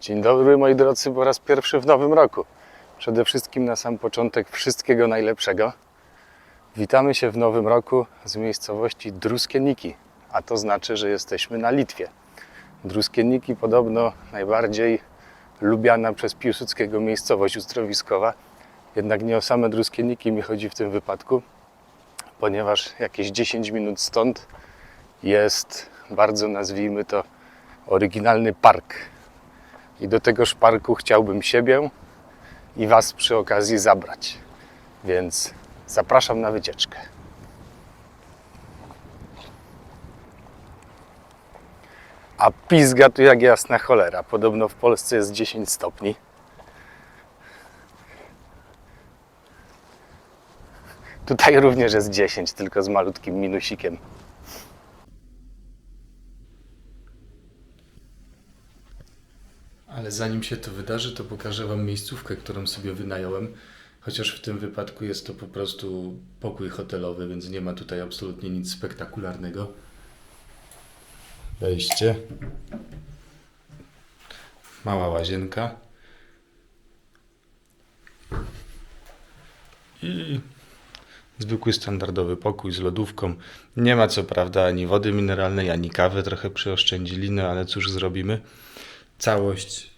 Dzień dobry moi drodzy po raz pierwszy w nowym roku. Przede wszystkim na sam początek wszystkiego najlepszego. Witamy się w nowym roku z miejscowości Druskienniki, a to znaczy, że jesteśmy na Litwie. Druskienniki podobno najbardziej lubiana przez Piłsudskiego miejscowość uzdrowiskowa. Jednak nie o same Druskienniki mi chodzi w tym wypadku, ponieważ jakieś 10 minut stąd jest bardzo, nazwijmy to, oryginalny park. I do tegoż parku chciałbym siebie i Was przy okazji zabrać. Więc zapraszam na wycieczkę. A pizga tu jak jasna cholera. Podobno w Polsce jest 10 stopni. Tutaj również jest 10, tylko z malutkim minusikiem. Ale zanim się to wydarzy, to pokażę Wam miejscówkę, którą sobie wynająłem. Chociaż w tym wypadku jest to po prostu pokój hotelowy, więc nie ma tutaj absolutnie nic spektakularnego. Wejście. Mała łazienka. I zwykły standardowy pokój z lodówką. Nie ma co prawda ani wody mineralnej, ani kawy. Trochę przyoszczędzili, no ale cóż zrobimy. Całość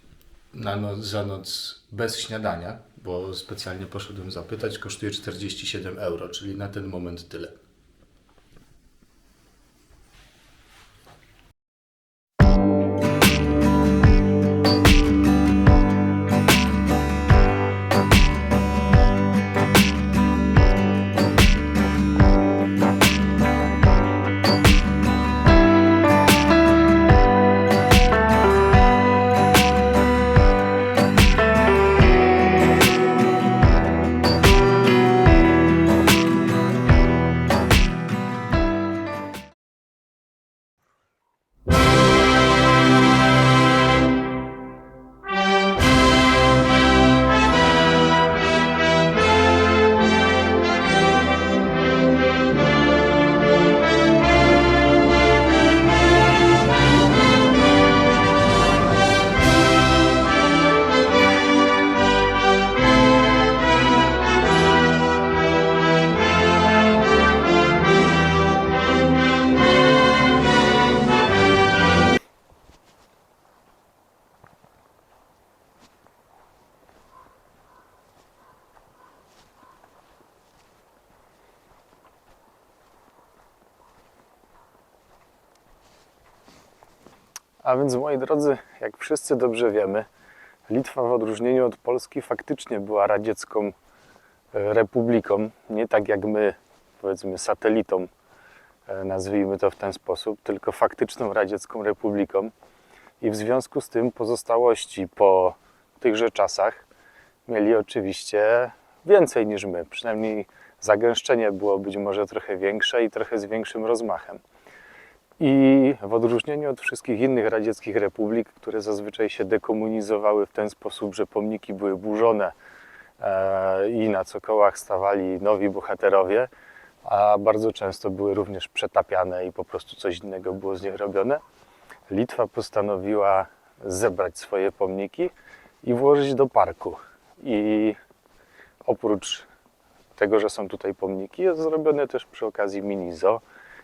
na noc, za noc bez śniadania, bo specjalnie poszedłem zapytać, kosztuje 47 euro, czyli na ten moment tyle. A więc moi drodzy, jak wszyscy dobrze wiemy, Litwa w odróżnieniu od Polski faktycznie była radziecką e, republiką, nie tak jak my, powiedzmy satelitą, e, nazwijmy to w ten sposób, tylko faktyczną radziecką republiką. I w związku z tym pozostałości po tychże czasach mieli oczywiście więcej niż my, przynajmniej zagęszczenie było być może trochę większe i trochę z większym rozmachem. I w odróżnieniu od wszystkich innych radzieckich republik, które zazwyczaj się dekomunizowały w ten sposób, że pomniki były burzone e, i na cokołach stawali nowi bohaterowie, a bardzo często były również przetapiane i po prostu coś innego było z nich robione, Litwa postanowiła zebrać swoje pomniki i włożyć do parku. I oprócz tego, że są tutaj pomniki, jest zrobione też przy okazji mini zoo,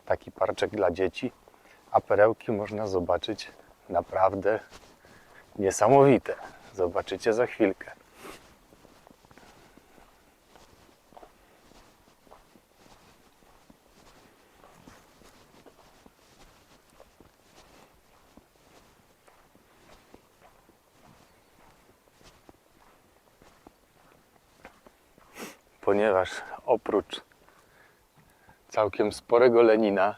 taki parczek dla dzieci, a perełki można zobaczyć naprawdę niesamowite. Zobaczycie za chwilkę. Ponieważ oprócz całkiem sporego Lenina,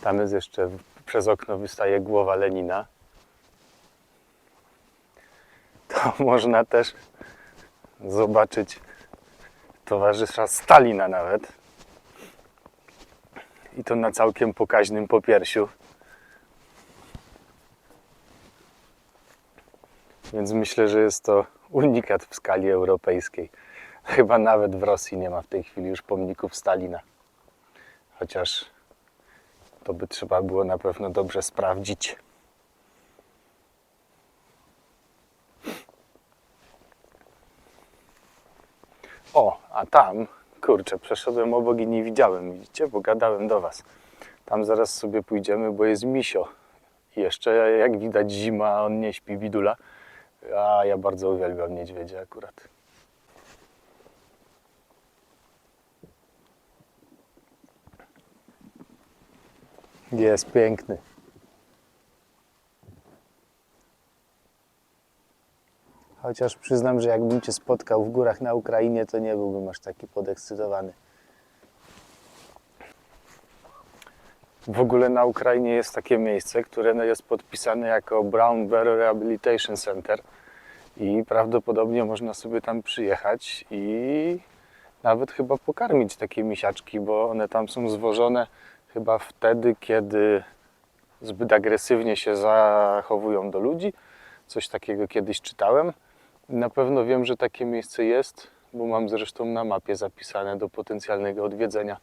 tam jest jeszcze przez okno wystaje głowa Lenina. To można też zobaczyć towarzysza Stalina nawet. I to na całkiem pokaźnym popiersiu. Więc myślę, że jest to unikat w skali europejskiej. Chyba nawet w Rosji nie ma w tej chwili już pomników Stalina. Chociaż to by trzeba było na pewno dobrze sprawdzić. O, a tam, kurczę, przeszedłem obok i nie widziałem, widzicie, bo gadałem do Was. Tam zaraz sobie pójdziemy, bo jest misio. I jeszcze, jak widać, zima, on nie śpi bidula. A ja bardzo uwielbiam niedźwiedzie akurat. Jest piękny. Chociaż przyznam, że jakbym Cię spotkał w górach na Ukrainie, to nie byłbym aż taki podekscytowany. W ogóle na Ukrainie jest takie miejsce, które jest podpisane jako Brown Bear Rehabilitation Center i prawdopodobnie można sobie tam przyjechać i nawet chyba pokarmić takie misiaczki, bo one tam są zwożone chyba wtedy, kiedy zbyt agresywnie się zachowują do ludzi. Coś takiego kiedyś czytałem. Na pewno wiem, że takie miejsce jest, bo mam zresztą na mapie zapisane do potencjalnego odwiedzenia.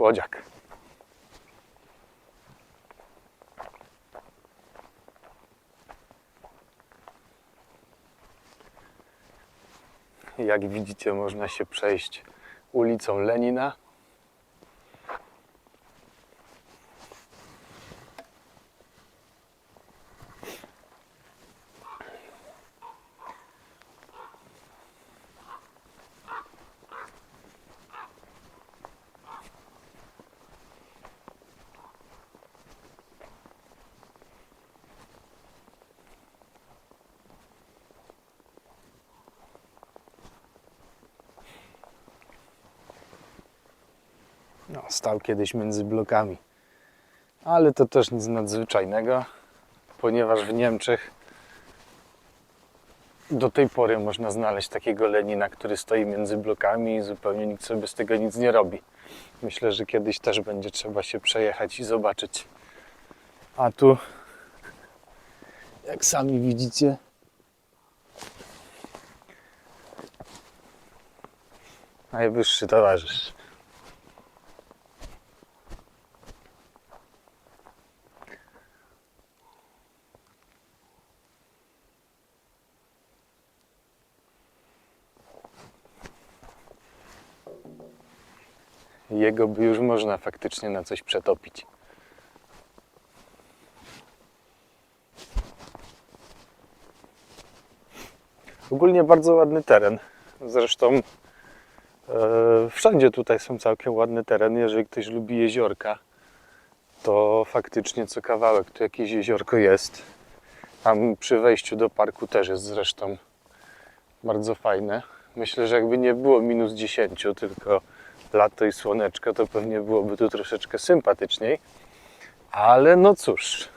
Słodziak. Jak widzicie, można się przejść ulicą Lenina. No, stał kiedyś między blokami. Ale to też nic nadzwyczajnego, ponieważ w Niemczech do tej pory można znaleźć takiego Lenina, który stoi między blokami i zupełnie nikt sobie z tego nic nie robi. Myślę, że kiedyś też będzie trzeba się przejechać i zobaczyć. A tu, jak sami widzicie, najwyższy towarzysz. Jego by już można faktycznie na coś przetopić. Ogólnie bardzo ładny teren. Zresztą e, wszędzie tutaj są całkiem ładny teren. Jeżeli ktoś lubi jeziorka, to faktycznie co kawałek tu jakieś jeziorko jest. Tam przy wejściu do parku też jest zresztą bardzo fajne. Myślę, że jakby nie było minus 10, tylko lato i słoneczko, to pewnie byłoby tu troszeczkę sympatyczniej. Ale no cóż,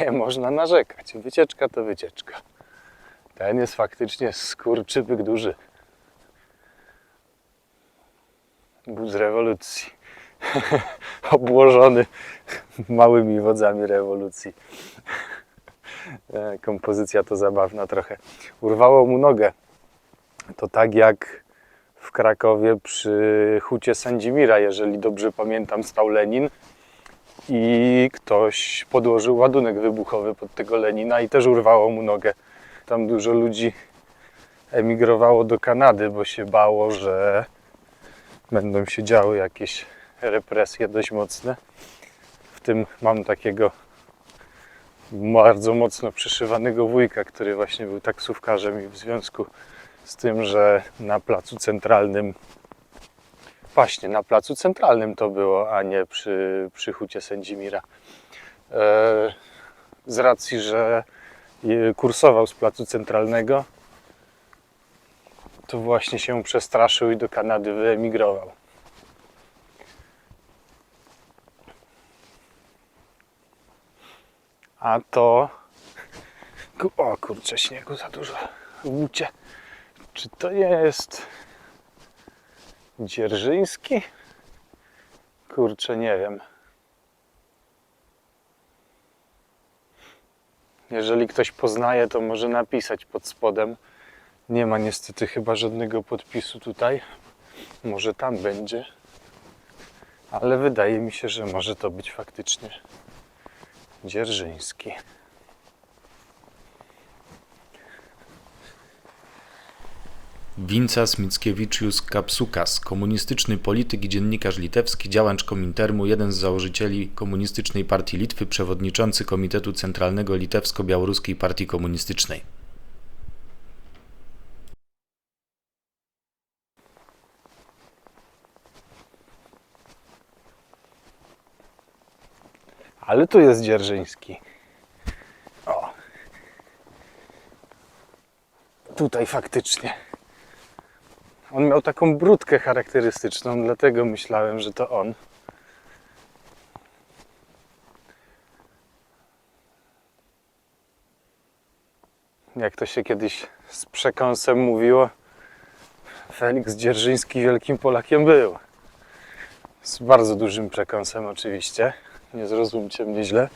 nie można narzekać. Wycieczka to wycieczka. Ten jest faktycznie skurczybyk duży. Z rewolucji. Obłożony małymi wodzami rewolucji. E, Kompozycja to zabawna trochę. Urwało mu nogę. To tak jak w Krakowie przy hucie Sędzimira, jeżeli dobrze pamiętam, stał Lenin i ktoś podłożył ładunek wybuchowy pod tego Lenina i też urwało mu nogę. Tam dużo ludzi emigrowało do Kanady, bo się bało, że będą się działy jakieś represje dość mocne. W tym mam takiego bardzo mocno przyszywanego wujka, który właśnie był taksówkarzem i w związku z tym, że na placu centralnym, właśnie na placu centralnym to było, a nie przy, przy hucie Sędzimira. E, z racji, że kursował z placu centralnego, to właśnie się przestraszył i do Kanady wyemigrował. A to. O kurczę, śniegu za dużo w. Czy to jest Dzierżyński? Kurczę, nie wiem. Jeżeli ktoś poznaje, to może napisać pod spodem. Nie ma niestety chyba żadnego podpisu tutaj. Może tam będzie. Ale wydaje mi się, że może to być faktycznie Dzierżyński. Wincas Mickiewiczius Kapsukas, komunistyczny polityk i dziennikarz litewski, działacz Komintermu, jeden z założycieli Komunistycznej Partii Litwy, przewodniczący Komitetu Centralnego Litewsko-Białoruskiej Partii Komunistycznej. Ale tu jest Dzierżyński. O. Tutaj faktycznie. On miał taką brudkę charakterystyczną, dlatego myślałem, że to on. Jak to się kiedyś z przekąsem mówiło, Felix Dzierżyński wielkim Polakiem był. Z bardzo dużym przekąsem oczywiście. Nie zrozumcie mnie źle.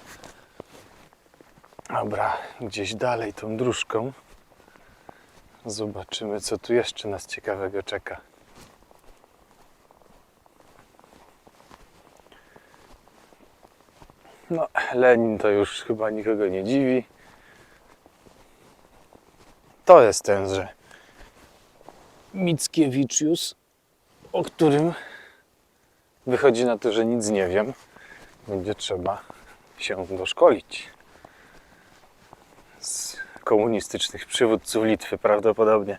Dobra, gdzieś dalej tą dróżką. Zobaczymy, co tu jeszcze nas ciekawego czeka. No, Lenin to już chyba nikogo nie dziwi. To jest tenże Mickiewiczius, o którym wychodzi na to, że nic nie wiem. Będzie trzeba się doszkolić komunistycznych przywódców Litwy prawdopodobnie.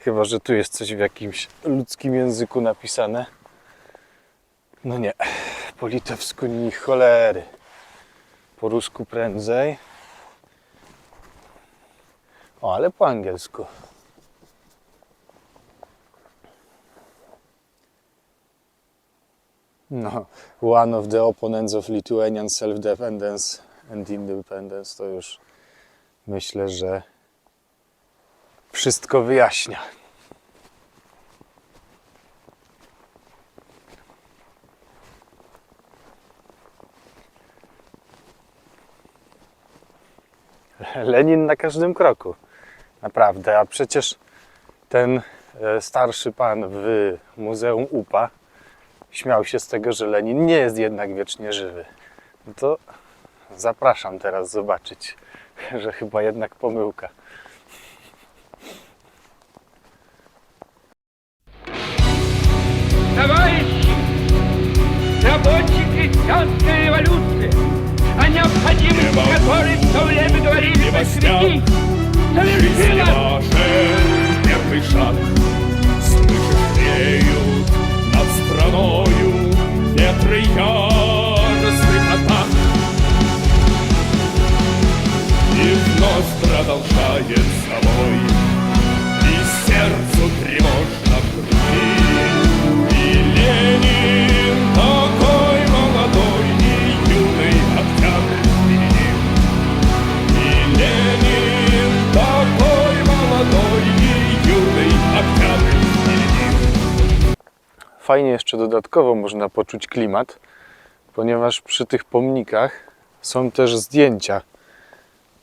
Chyba, że tu jest coś w jakimś ludzkim języku napisane. No nie, po litewsku ni cholery. Po rusku prędzej. O, ale po angielsku. No, one of the opponents of Lithuanian self-defense and independence to już myślę, że wszystko wyjaśnia. Lenin na każdym kroku. Naprawdę, a przecież ten e, starszy pan w Muzeum UPA śmiał się z tego, że Lenin nie jest jednak wiecznie żywy. No to zapraszam teraz zobaczyć, że chyba jednak pomyłka. Товарищи, рабочей крестьянской революции, о необходимости которой в то время говорили Жизни совершила первый шаг Слышишь, реют над страною Ветры яростных вновь продолжает собой И сердцу тревожно в груди И Ленин такой молодой И юный октябрь впереди и Ленин такой молодой и юный октябрь впереди. Fajnie jeszcze dodatkowo można poczuć klimat, ponieważ przy tych pomnikach są też zdjęcia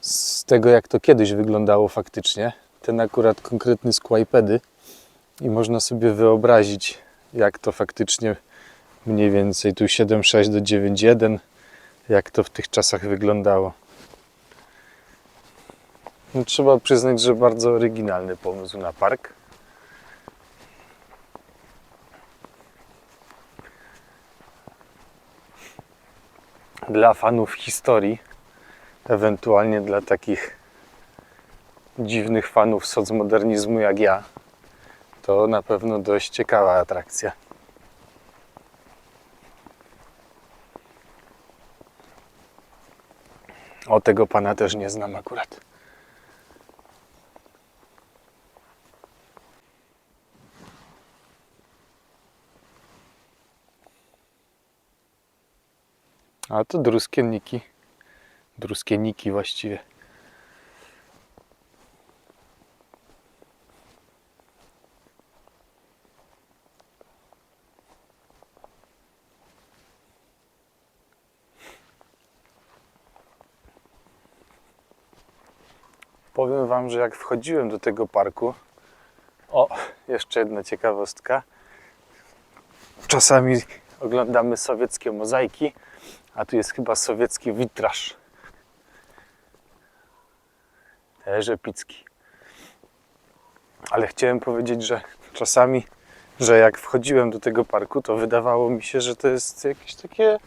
z tego, jak to kiedyś wyglądało faktycznie. Ten akurat konkretny z Kłajpedy i można sobie wyobrazić, jak to faktycznie mniej więcej tu 7,6 do 9,1, jak to w tych czasach wyglądało. No, trzeba przyznać, że bardzo oryginalny pomysł na park. Dla fanów historii, ewentualnie dla takich dziwnych fanów socmodernizmu jak ja, to na pewno dość ciekawa atrakcja. O tego pana też nie znam akurat. A to druskienniki. Druskienniki właściwie. Powiem Wam, że jak wchodziłem do tego parku, o, jeszcze jedna ciekawostka. Czasami oglądamy sowieckie mozaiki, a tu jest chyba sowiecki witraż. Też epicki. Ale chciałem powiedzieć, że czasami, że jak wchodziłem do tego parku, to wydawało mi się, że to jest jakieś takie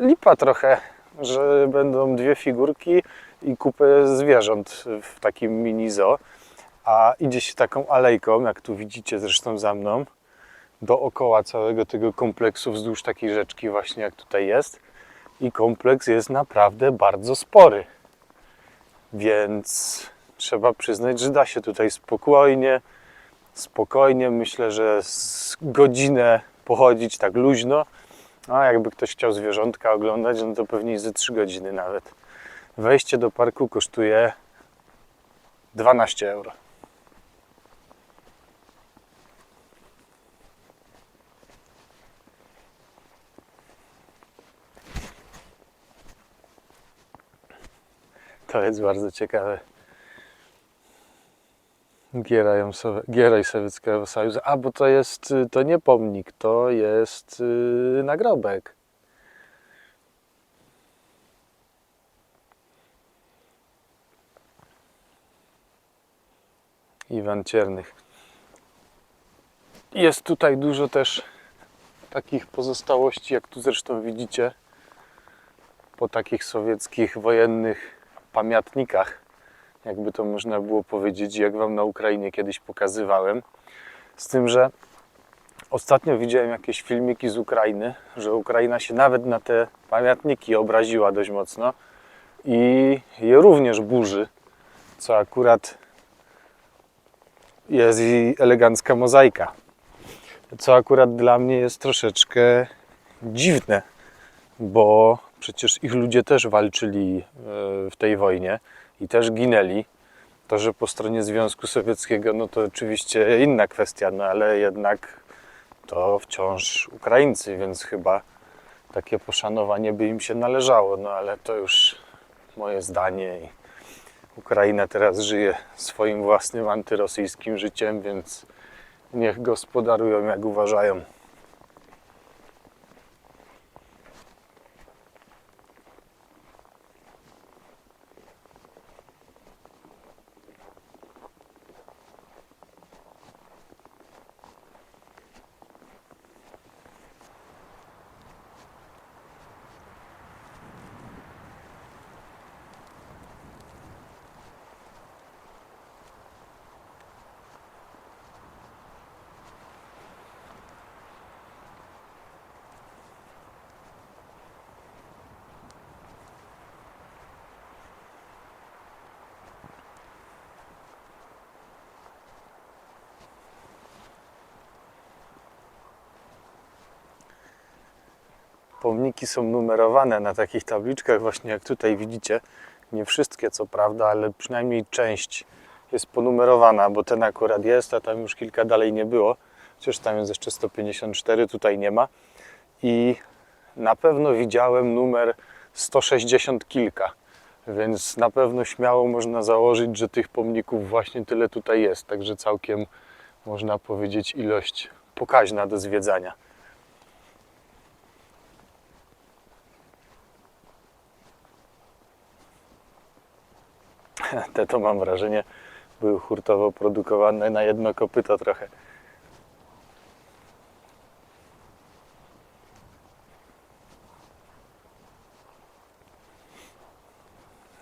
lipa trochę, że będą dwie figurki i kupę zwierząt w takim mini zoo, a idzie się taką alejką, jak tu widzicie zresztą za mną, dookoła całego tego kompleksu wzdłuż takiej rzeczki właśnie jak tutaj jest i kompleks jest naprawdę bardzo spory. Więc trzeba przyznać, że da się tutaj spokojnie, spokojnie, myślę, że z godzinę pochodzić tak luźno, a jakby ktoś chciał zwierzątka oglądać, no to pewnie ze 3 godziny nawet. Wejście do parku kosztuje 12 euro. To jest bardzo ciekawe. Gieraj, Gieraj Sowieckiego Sojuszu. A, bo to jest, y, to nie pomnik, to jest yy, nagrobek. Iwan Ciernych. Jest tutaj dużo też takich pozostałości, jak tu zresztą widzicie, po takich sowieckich wojennych pamiętnikach jakby to można było powiedzieć, jak Wam na Ukrainie kiedyś pokazywałem. Z tym, że ostatnio widziałem jakieś filmiki z Ukrainy, że Ukraina się nawet na te pamiętniki obraziła dość mocno i je również burzy, co akurat jest i elegancka mozaika. Co akurat dla mnie jest troszeczkę dziwne, bo przecież ich ludzie też walczyli e, w tej wojnie i też ginęli. To, że po stronie Związku Sowieckiego, no to oczywiście inna kwestia, no ale jednak to wciąż Ukraińcy, więc chyba takie poszanowanie by im się należało, no ale to już moje zdanie Ukraina teraz żyje swoim własnym antyrosyjskim życiem, więc niech gospodarują jak uważają. Pomniki są numerowane na takich tabliczkach, właśnie jak tutaj widzicie. Nie wszystkie, co prawda, ale przynajmniej część jest ponumerowana, bo ten akurat jest, a tam już kilka dalej nie było. Chociaż tam jest jeszcze 154, tutaj nie ma. I na pewno widziałem numer 160 kilka, więc na pewno śmiało można założyć, że tych pomników właśnie tyle tutaj jest. Także całkiem można powiedzieć ilość pokaźna do zwiedzania. Te to mam wrażenie były hurtowo produkowane na jedno kopyto trochę.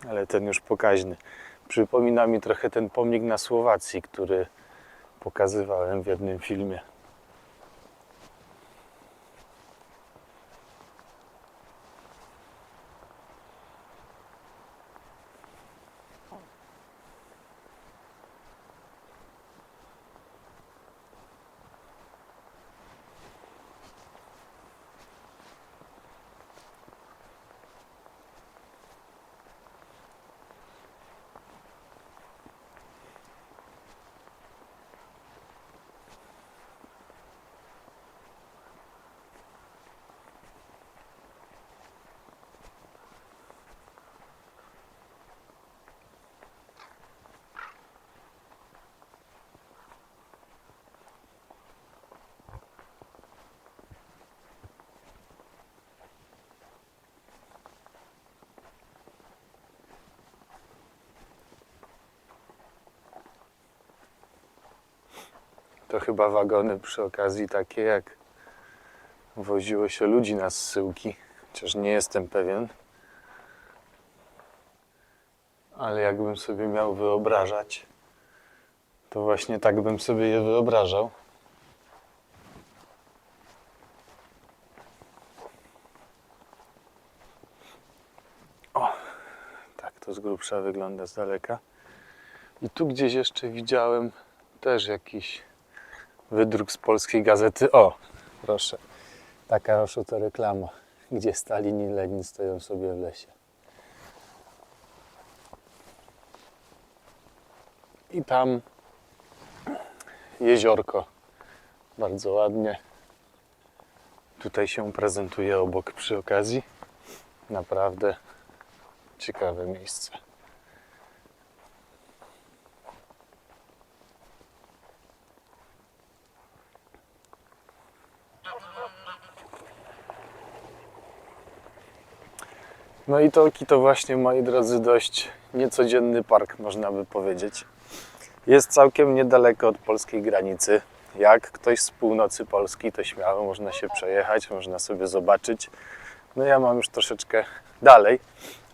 Ale ten już pokaźny. Przypomina mi trochę ten pomnik na Słowacji, który pokazywałem w jednym filmie. To chyba wagony przy okazji takie jak woziło się ludzi na zsyłki, chociaż nie jestem pewien. Ale jakbym sobie miał wyobrażać, to właśnie tak bym sobie je wyobrażał. O, tak to z grubsza wygląda z daleka. I tu gdzieś jeszcze widziałem też jakiś wydruk z polskiej gazety. O, proszę. Taka to reklama, gdzie Stalin i Lenin stoją sobie w lesie. I tam jeziorko. Bardzo ładnie. Tutaj się prezentuje obok przy okazji. Naprawdę ciekawe miejsce. No i to, to właśnie, moi drodzy, dość niecodzienny park, można by powiedzieć. Jest całkiem niedaleko od polskiej granicy. Jak ktoś z północy Polski, to śmiało można się przejechać, można sobie zobaczyć. No ja mam już troszeczkę dalej,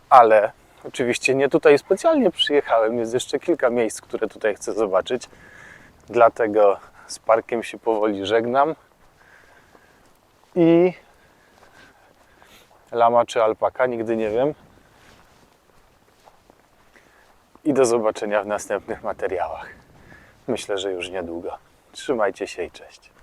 ale oczywiście nie tutaj specjalnie przyjechałem. Jest jeszcze kilka miejsc, które tutaj chcę zobaczyć. Dlatego z parkiem się powoli żegnam. I lama czy alpaka, nigdy nie wiem. I do zobaczenia w następnych materiałach. Myślę, że już niedługo. Trzymajcie się i cześć.